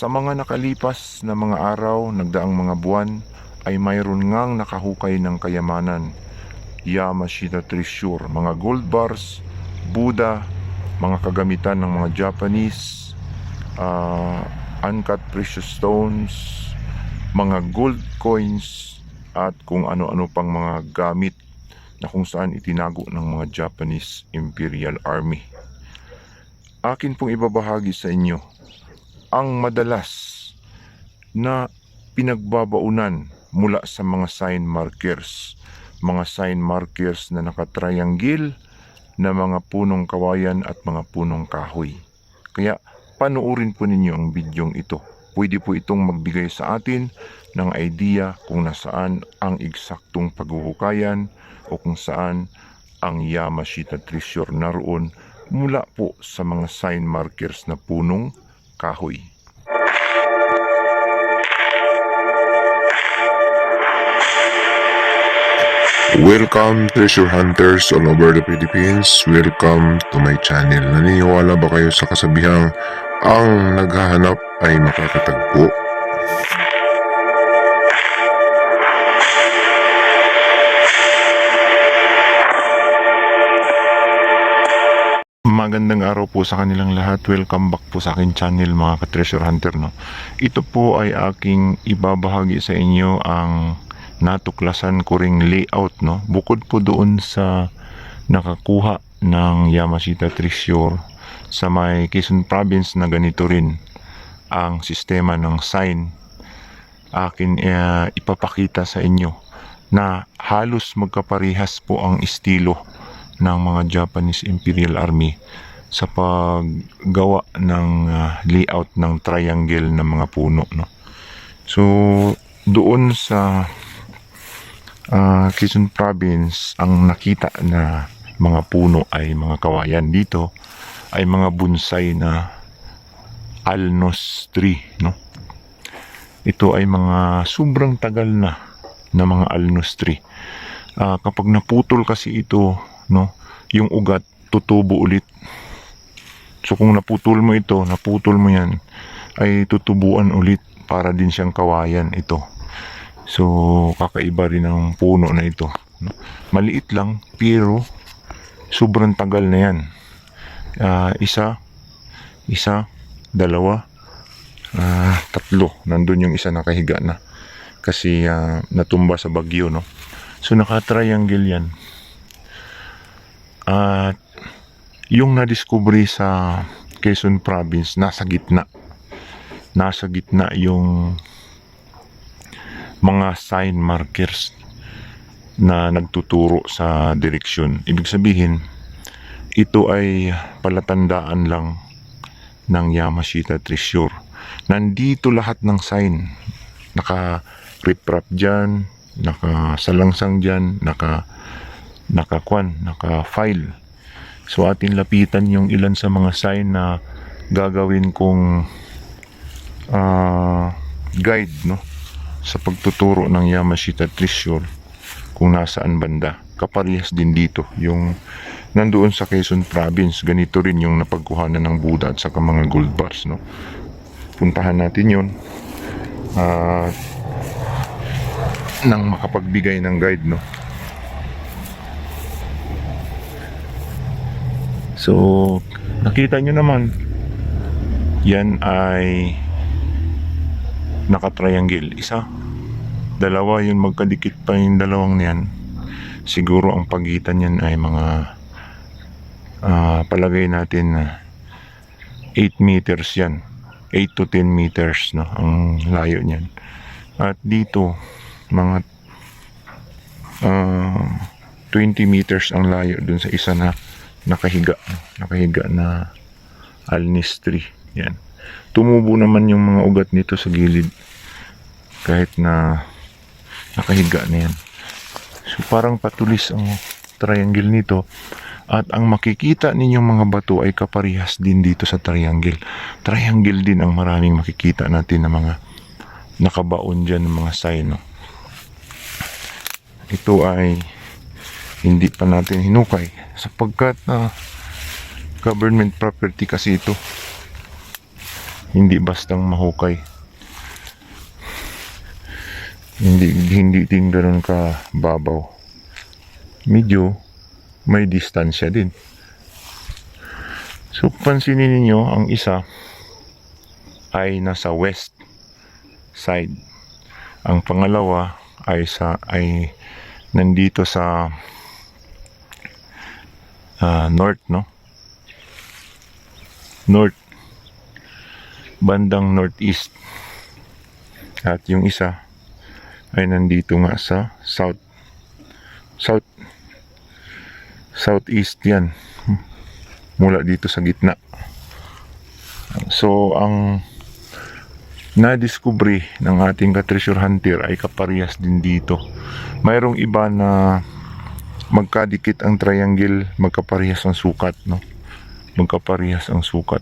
Sa mga nakalipas na mga araw, nagdaang mga buwan, ay mayroon ngang nakahukay ng kayamanan. Yamashita Treasure, mga gold bars, Buddha, mga kagamitan ng mga Japanese, ah, uncut precious stones, mga gold coins, at kung ano-ano pang mga gamit na kung saan itinago ng mga Japanese Imperial Army. Akin pong ibabahagi sa inyo ang madalas na pinagbabaunan mula sa mga sign markers. Mga sign markers na nakatriangle na mga punong kawayan at mga punong kahoy. Kaya panoorin po ninyo ang bidyong ito. Pwede po itong magbigay sa atin ng idea kung nasaan ang eksaktong paghuhukayan o kung saan ang Yamashita Treasure naroon mula po sa mga sign markers na punong kahoy. Welcome treasure hunters all over the Philippines. Welcome to my channel. Naniniwala ba kayo sa kasabihang ang naghahanap ay makakatagpo? Magandang araw po sa kanilang lahat. Welcome back po sa akin channel mga ka-treasure hunter. No? Ito po ay aking ibabahagi sa inyo ang natuklasan ko ring layout. No? Bukod po doon sa nakakuha ng Yamashita Treasure sa may Quezon Province na ganito rin ang sistema ng sign akin eh, ipapakita sa inyo na halos magkaparehas po ang estilo ng mga Japanese Imperial Army sa paggawa ng ah, layout ng triangle ng mga puno no. So doon sa ah, Quezon Province ang nakita na mga puno ay mga kawayan dito ay mga bonsai na alnos tree no. Ito ay mga sobrang tagal na na mga alnos tree. Ah, kapag naputol kasi ito no, yung ugat tutubo ulit. So kung naputol mo ito, naputol mo yan, ay tutubuan ulit para din siyang kawayan ito. So kakaiba rin ang puno na ito. no? Maliit lang pero sobrang tagal na yan. Ah, isa, isa, dalawa, ah, tatlo. Nandun yung isa nakahiga na. Kasi ah, natumba sa bagyo, no? So naka-triangle yan. At yung na-discovery sa Quezon Province, nasa gitna. Nasa gitna yung mga sign markers na nagtuturo sa direksyon. Ibig sabihin, ito ay palatandaan lang ng Yamashita Treasure. Nandito lahat ng sign. Naka-riprap dyan, naka-salangsang dyan, naka nakakwan, naka-file. So atin lapitan yung ilan sa mga sign na gagawin kong ah, guide no sa pagtuturo ng Yamashita Treasure kung nasaan banda. Kaparehas din dito yung nandoon sa Quezon Province, ganito rin yung napagkuhanan ng Buddha at saka mga gold bars no. Puntahan natin yun. At nang makapagbigay ng guide no. So, nakita nyo naman, yan ay nakatriangle. Isa, dalawa yun magkadikit pa yung dalawang niyan. Siguro ang pagitan yan ay mga ah, palagay natin na 8 meters yan. 8 to 10 meters no, ang layo niyan. At dito, mga ah, 20 meters ang layo dun sa isa na nakahiga nakahiga na alnis tree yan. Tumubo naman yung mga ugat nito sa gilid. Kahit na nakahiga na yan. So parang patulis ang triangle nito. At ang makikita ninyong mga bato ay kaparihas din dito sa triangle. Triangle din ang maraming makikita natin na mga nakabaon dyan ng mga sign no? ito ay hindi pa natin hinukay sapagkat na government property kasi ito Hindi bastang mahukay. Hindi hindi din ganun ka babaw. Medyo may distansya din. So pansinin ninyo ang isa ay nasa west side. Ang pangalawa ay sa ay nandito sa ah, north no? North. Bandang northeast. At yung isa ay nandito nga sa south. South. Southeast yan. Mula dito sa gitna. So ang na-discovery ng ating ka-treasure hunter ay kaparehas din dito. Mayroong iba na magkadikit ang triangle, magkaparehas ang sukat, no? Magkaparehas ang sukat.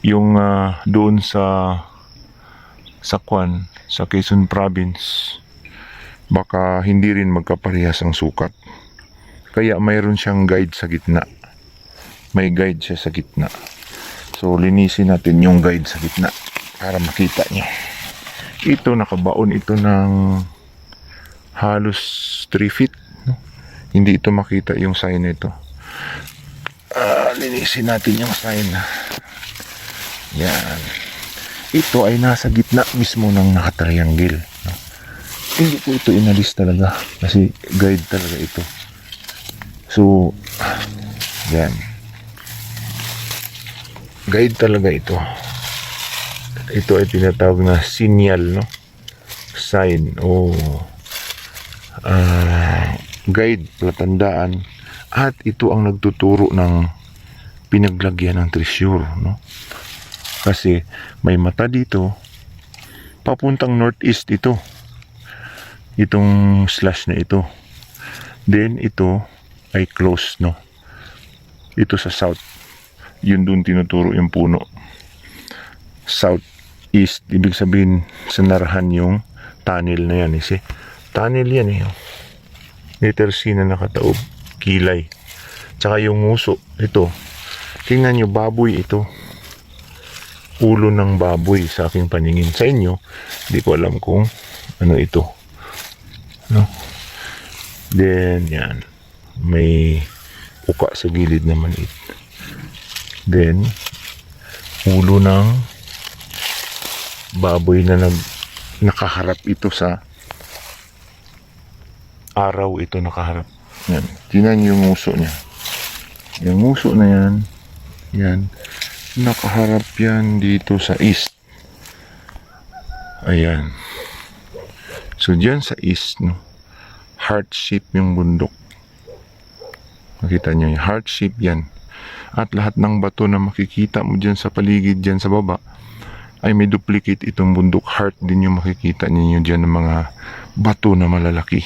Yung ah, doon sa sa Kwan, sa Quezon Province, baka hindi rin magkaparehas ang sukat. Kaya mayroon siyang guide sa gitna. May guide siya sa gitna. So linisin natin yung guide sa gitna para makita niya. Ito nakabaon ito ng halos 3 feet. Hindi ito makita yung sign nito. Ah, linisin natin yung sign. Yan. Ito ay nasa gitna mismo ng nakatriangle. No? Hindi ko ito inalis talaga kasi guide talaga ito. So, yan. Guide talaga ito ito ay tinatawag na sinyal no sign o ah, guide platandaan at ito ang nagtuturo ng pinaglagyan ng treasure no? Kasi may mata dito papuntang northeast ito. Itong slash na ito. Then ito ay close no? Ito sa south. Yun doon tinuturo yung puno. South east ibig sabihin sa narahan yung tunnel na yan eh. Tunnel yan eh oh. Letter C na nakataob. Kilay. Tsaka yung nguso. Ito. Tingnan nyo baboy ito. Ulo ng baboy sa aking paningin. Sa inyo hindi ko alam kung ano ito. No? Then yan. May uka sa gilid naman ito then ulo ng baboy na nag nakaharap ito sa araw ito nakaharap. Yan. Tingnan niyo yung nguso niya. Yung nguso na yan, yan, nakaharap yan dito sa east. Ayan. So, dyan sa east, no, heart shape yung bundok. Makita niyo yung heart shape yan. At lahat ng bato na makikita mo dyan sa paligid dyan sa baba, ay may duplicate itong bundok heart din yung makikita ninyo dyan ng mga bato na malalaki.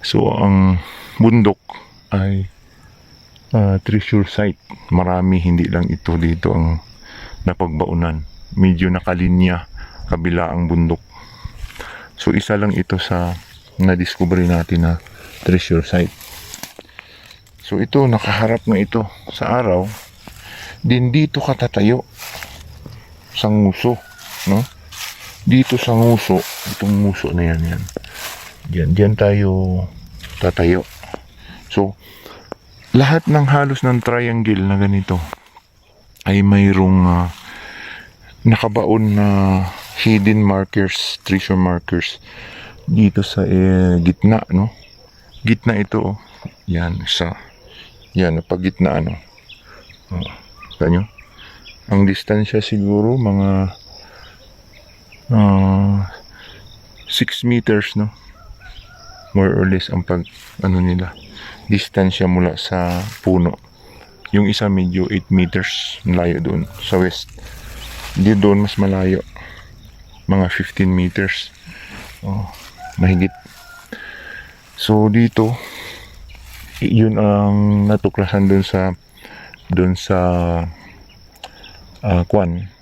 So, ang bundok ay ah, treasure site. Marami, hindi lang ito dito ang napagbaunan. Medyo nakalinya kabila ang bundok. So, isa lang ito sa na-discover natin na treasure site. So, ito, nakaharap na ito sa araw. Din dito katatayo sa nguso, no? Dito sa nguso, itong nguso na yan, yan. Diyan, diyan tayo tatayo. So, lahat ng halos ng triangle na ganito ay mayroong ah, nakabaon na hidden markers, treasure markers dito sa eh, gitna, no? Gitna ito, oh. Yan, sa yan, pag gitna, ano? Oh, kanyo? Ang distansya siguro mga ah 6 meters no more or less ang pag ano nila distansya mula sa puno. Yung isa medyo 8 meters layo doon sa west. Hindi doon mas malayo. Mga 15 meters. Oh, mahigit. So dito yun ang natuklasan doon sa doon sa uh, Kwan.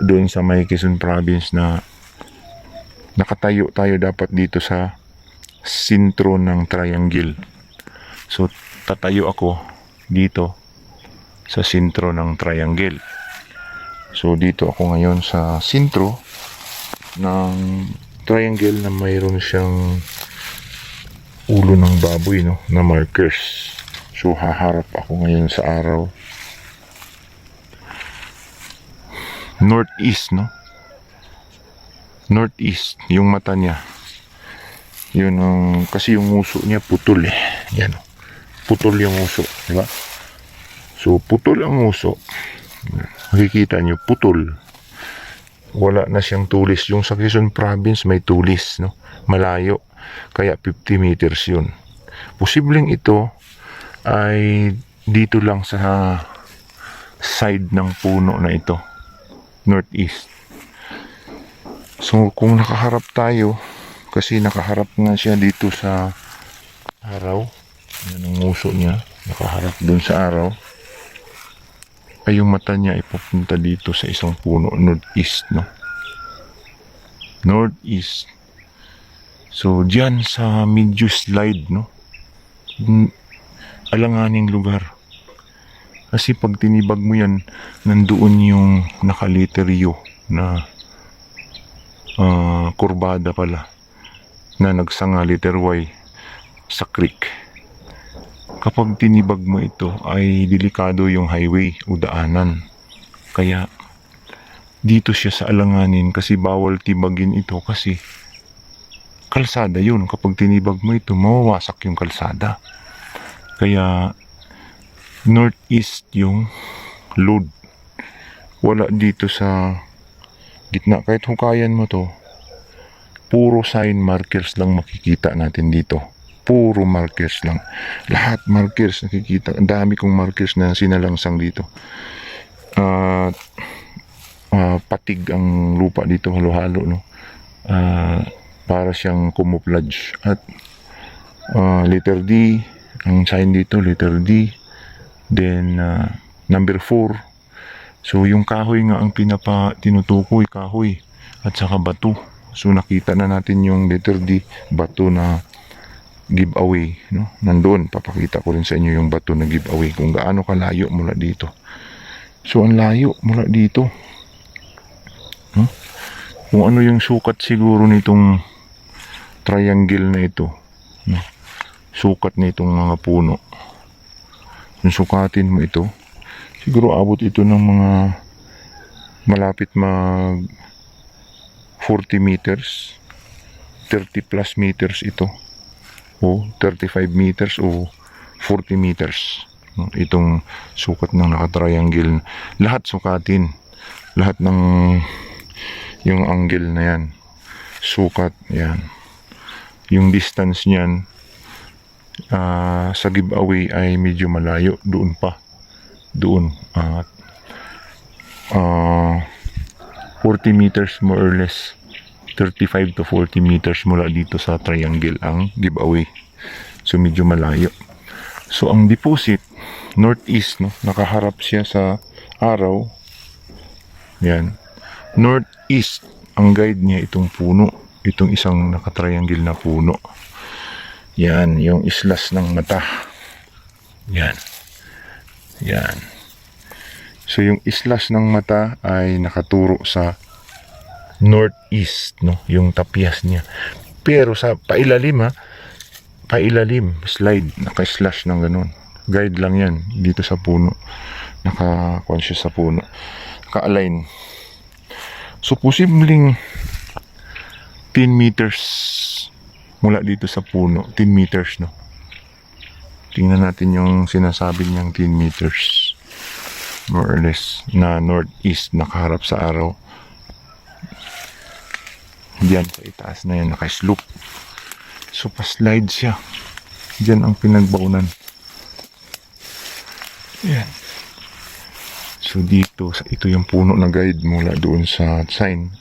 Doon sa may Quezon province na nakatayo tayo dapat dito sa sintro ng triangle so tatayo ako dito sa sintro ng triangle So dito ako ngayon sa sintro ng triangle na mayroon siyang ulo ng baboy no na markers. So haharap ako ngayon sa araw. Northeast no. Northeast yung mata niya. Yun ang kasi yung muso niya putol eh. Yan. Putol yung muso, di ba? So putol ang muso. Makikita niyo putol. Wala na siyang tulis. Yung sa Quezon province may tulis, no? Malayo. Kaya 50 meters yun. Posibleng ito ay dito lang sa side ng puno na ito. Northeast. So kung nakaharap tayo, kasi nakaharap nga siya dito sa araw. Yan ang muso niya. Nakaharap dun sa araw. Ay yung mata niya ay papunta dito sa isang puno, northeast, no? Northeast. So, diyan sa medyo slide, no? Mm, Alanganing lugar. Kasi pag tinibag mo yan, nandoon yung nakaliteryo na ah, kurbada pala na nagsanga letter Y sa creek. Kapag tinibag mo ito ay delikado yung highway o daanan. Kaya dito siya sa alanganin kasi bawal tibagin ito kasi kalsada yun. Kapag tinibag mo ito, mawawasak yung kalsada. Kaya northeast yung load. Wala dito sa gitna. Kahit hukayan mo to, puro sign markers lang makikita natin dito. Puro markers lang. Lahat markers nakikita. Ang dami kong markers na sinalangsang dito. At ah, patig ang lupa dito halo-halo no. Ah, para siyang camouflage at ah, letter D ang sign dito letter D then ah, number 4 so yung kahoy nga ang pinapa tinutukoy kahoy at saka bato. So nakita na natin yung letter D bato na giveaway no? Nandoon papakita ko rin sa inyo yung bato na giveaway kung gaano kalayo mula dito. So ang layo mula dito no? kung ano yung sukat siguro nitong triangle na ito no? sukat nitong mga puno. Kung sukatin mo ito siguro abot ito ng mga malapit mag 40 meters 30 plus meters ito. O 35 meters o 40 meters. Itong sukat ng nakatriangle. Lahat sukatin. Lahat ng yung angle na yan. Sukat yan. Yung distance niyan ah, sa giveaway ay medyo malayo. Doon pa doon at ah, 40 meters more or less 35 to 40 meters mula dito sa triangle ang giveaway. So medyo malayo. So ang deposit northeast no? Nakaharap siya sa araw. Yan. Northeast ang guide niya itong puno. Itong isang nakatriangle na puno. Yan yung islas ng mata. Yan yan. So yung islas ng mata ay nakaturo sa northeast no? Yung tapyas niya. Pero sa pailalim ha? Pailalim slide naka-slash ng ganun. Guide lang yan dito sa puno. Naka-conscious sa puno. Naka-align. So posibleng 10 meters mula dito sa puno. 10 meters no tingnan natin yung sinasabi niyang 10 meters more or less na northeast nakaharap sa araw Diyan sa itaas na yan, naka-slope. So, pa-slide siya. Diyan ang pinagbaunan. Yan. So, dito, ito yung puno na guide mula doon sa sign.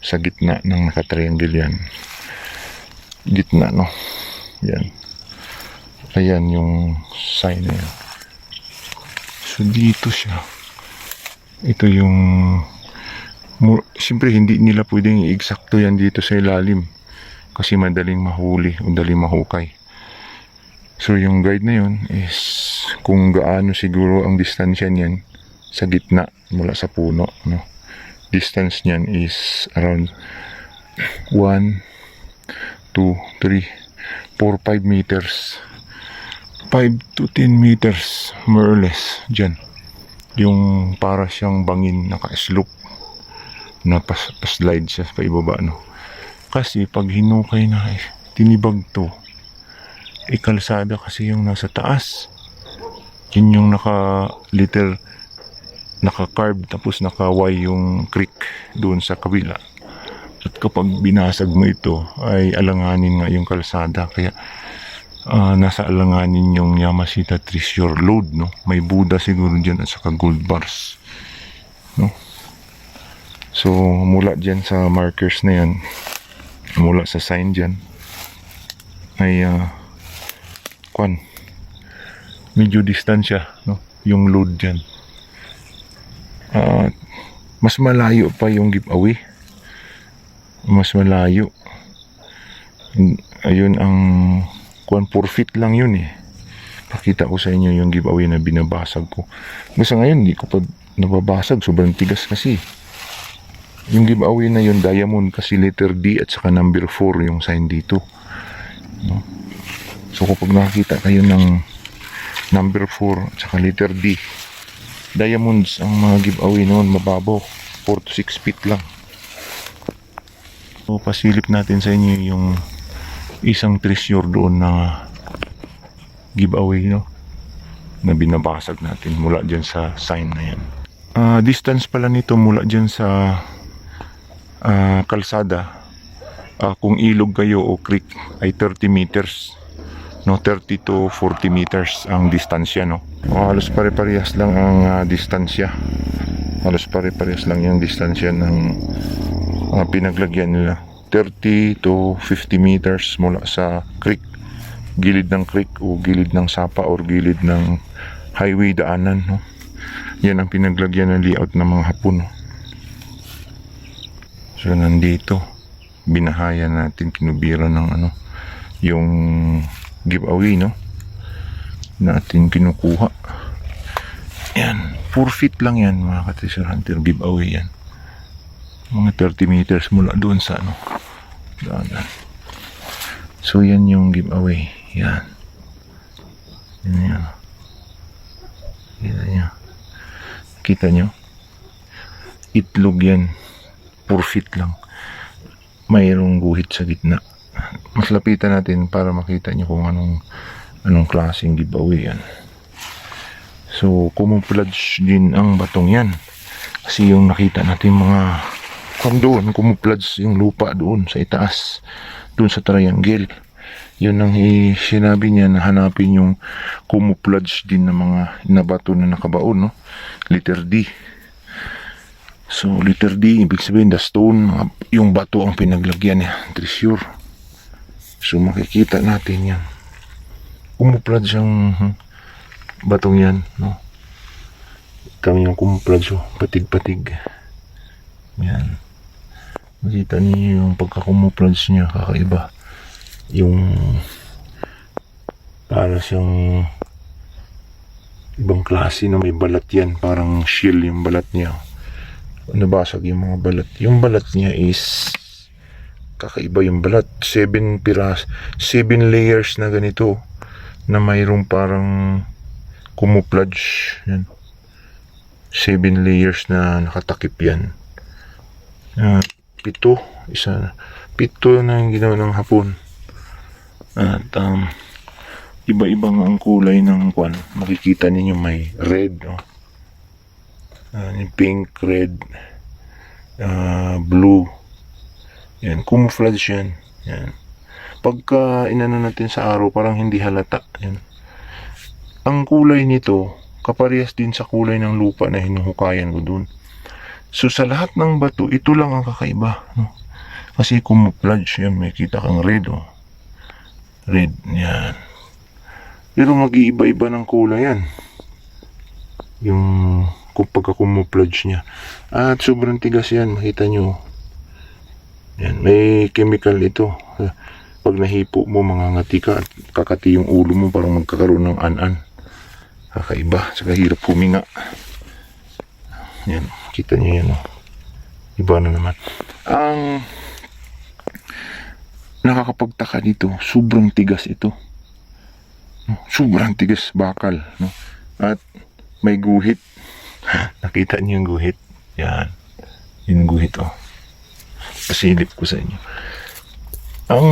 Sa gitna ng naka-triangle yan. Gitna, no? Yan. Ayan yung sign na yan. So, dito siya. Ito yung Siyempre, hindi nila pwedeng i-eksakto yan dito sa ilalim. Kasi madaling mahuli o daling mahukay. So, yung guide na yun is kung gaano siguro ang distansya niyan sa gitna mula sa puno. No? distance niyan is around 1, 2, 3, 4, 5 meters. 5 to 10 meters more or less dyan. Yung para siyang bangin naka-slope na pas, slide siya pa ibaba no. Kasi pag hinukay na eh, tinibag to, eh kalsada kasi yung nasa taas. Yun yung naka liter naka-carve tapos naka-Y yung creek doon sa kabila. At kapag binasag mo ito ay alanganin nga yung kalsada kaya ah, nasa alanganin yung Yamashita Treasure Load no. May Buddha siguro diyan at saka gold bars. No. So mula diyan sa markers na yan mula sa sign diyan ay ah, kwan medyo distansya no yung load diyan. Ah, mas malayo pa yung giveaway. Mas malayo. Ayun ang kuan 4 feet lang yun eh. Pakita ko sa inyo yung giveaway na binabasag ko. Basta ngayon hindi ko pa nababasag. Sobrang tigas kasi. Yung giveaway na yun, diamond kasi letter D at saka number 4 yung sign dito. No? So kapag nakakita kayo ng number 4 at saka letter D, diamonds ang mga giveaway noon mababaw 4 to 6 feet lang so pasilip natin sa inyo yung isang treasure doon na giveaway no? Na binabasag natin mula dyan sa sign na yan. Ah, distance pala nito mula dyan sa ah, kalsada. Ah, kung ilog kayo o creek ay 30 meters. No 30 to 40 meters ang distansya no? O, halos pare-parehas lang ang ah, distansya. Halos pare-parehas lang yung distansya ng ah, pinaglagyan nila 30 to 50 meters mula sa creek. Gilid ng creek o gilid ng sapa or gilid ng highway daanan no? Yan ang pinaglagyan ng layout ng mga hapon no? so nandito binahayan natin kinubira ng ano yung giveaway no? Natin kinukuha. Yan 4 feet lang yan mga ka-treasure hunter giveaway yan. Mga 30 meters mula doon sa ano daanan so yan yung giveaway. Yan. Yan yan kita nyo? Kita nyo? Itlog yan. 4 feet lang. Mayroong guhit sa gitna. Mas lapitan natin para makita nyo kung anong anong klaseng giveaway yan. So camouflage din ang batong yan. Kasi yung nakita natin mga kung doon camouflage yung lupa doon sa itaas doon sa triangle yun ang sinabi niya na hanapin yung camouflage din ng mga na bato na nakabaon no letter D So, letter D, ibig sabihin, the stone, yung bato ang pinaglagyan niya, treasure. So, makikita natin yan. Kumuplad siyang hmm, batong yan, no? Kami yung kumuplad siya, patig-patig. Yan. Makita niyo yung pagkakumuplad niya, kakaiba. Yung para siyang ibang klase na may balat yan, parang shield yung balat niya nabasag yung mga balat. Yung balat niya is kakaiba yung balat. Seven piras, seven layers na ganito na mayroong parang camouflage. Yan. Seven layers na nakatakip yan. Ah, pito, isa, pito na yung ginawa ng hapon. At um, iba-ibang ang kulay ng kwan. Makikita ninyo may red? Ah, yung pink, red, ah, blue. Yan, camouflage yan. Yan. Pagka inano natin sa araw, parang hindi halata. Yan. Ang kulay nito, kaparehas din sa kulay ng lupa na hinuhukayan ko dun. So sa lahat ng bato, ito lang ang kakaiba. No? Kasi camouflage yan, may kita kang red. Oh. Red, yan. Pero mag-iiba-iba ng kulay yan. Yung kung pagka-camouflage niya. At sobrang tigas yan, makita nyo. Yan, may chemical ito. Pag nahipo mo, mga ngati ka at kakati yung ulo mo parang magkakaroon ng an-an. Kakaiba, saka hirap huminga. Yan, kita nyo yan. Oh. Iba na naman. Ang nakakapagtaka dito, sobrang tigas ito. No, Sobrang tigas bakal. No? At may guhit. Nakita niyo yung guhit? Yan. Yung guhit, oh. Pasilip ko sa inyo. Ang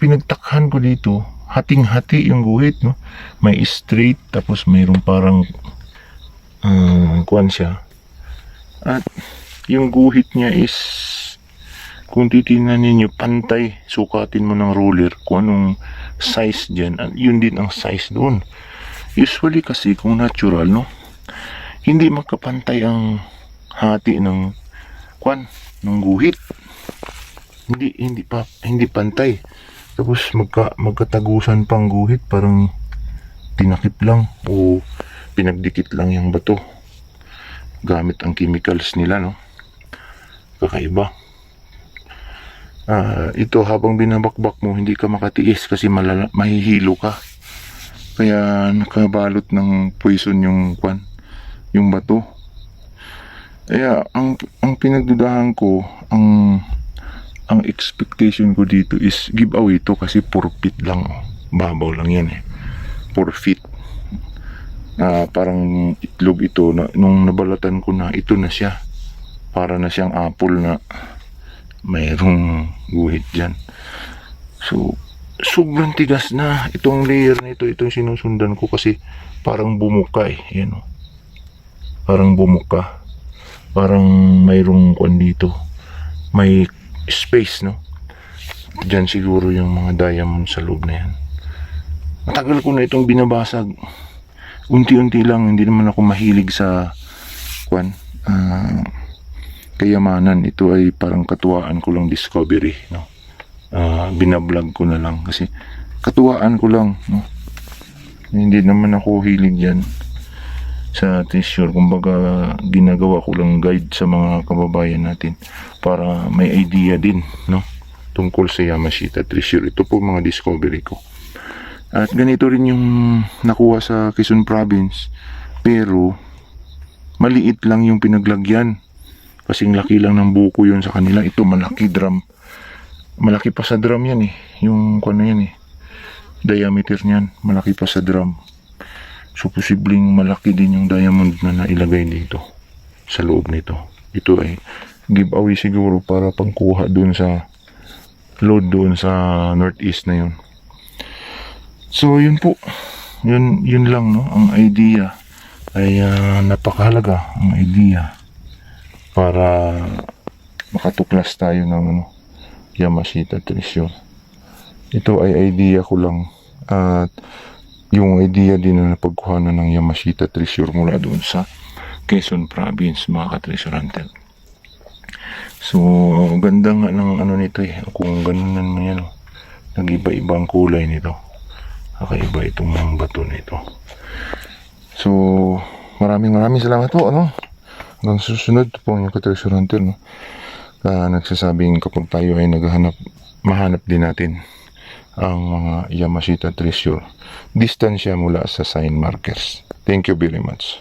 pinagtakhan ko dito, hating-hati yung guhit, no? May straight, tapos mayroong parang um, kuwan siya. At yung guhit niya is kung titingnan ninyo pantay. Sukatin mo ng ruler kung anong size dyan. At yun din ang size doon. Usually kasi kung natural no hindi magkapantay ang hati ng kwan ng guhit. Hindi hindi pa hindi pantay. Tapos magka magkatagusan pang guhit parang tinakip lang o pinagdikit lang yung bato gamit ang chemicals nila no? Kakaiba. Ah, ito habang binabakbak mo hindi ka makatiis kasi malala, mahihilo ka. Kaya nakabalot ng poison yung kwan yung bato. Kaya ang ang pinagdudahan ko ang ang expectation ko dito is giveaway to kasi 4 feet lang. Babaw lang yan eh. 4 feet na parang itlog ito na, nung nabalatan ko na ito na siya. Para na siyang apple na mayroong guhit dyan. So sobrang tigas na. Itong layer na ito itong sinusundan ko kasi parang bumuka eh yan oh. parang bumuka. Parang mayroong kwan dito. May space no? Dyan siguro yung mga diamond sa loob na yan. Matagal ko na itong binabasag unti-unti lang hindi naman ako mahilig sa kwan ah, kayamanan. Ito ay parang katuwaan ko lang discovery no? Ah, binablog ko na lang kasi katuwaan ko lang no? Hindi naman ako hilig yan sa treasure kumbaga ginagawa ko lang guide sa mga kababayan natin para may idea din no? Tungkol sa Yamashita treasure. Ito po mga discovery ko at ganito rin yung nakuha sa Quezon province. Pero maliit lang yung pinaglagyan. Kasing laki lang ng buko yun sa kanila. Ito malaki drum. Malaki pa sa drum yan eh. Yung kano yan eh. Diameter niyan malaki pa sa drum. So posibleng malaki din yung diamond na nailagay dito sa loob nito. Ito ay giveaway siguro para pangkuha dun sa load doon sa northeast na yun so yun po yun yun lang no ang idea ay ah, napakahalaga ang idea para makatuklas tayo ng ano Yamashita Treasure. Ito ay idea ko lang at yung idea din na napagkuhanan ng Yamashita Treasure mula doon sa Quezon Province mga ka-treasure hunter. So, ganda nga ng ano nito eh. Kung ganun naman yan. oh. Nag-iba-iba ang kulay nito. Kakaiba itong mga bato nito. So, maraming maraming salamat po. Ano? Hanggang susunod po yung ka-treasure hunter. No? na nagsasabing kapag tayo ay naghahanap, mahanap din natin ang mga Yamashita treasure. Distansya mula sa sign markers. Thank you very much.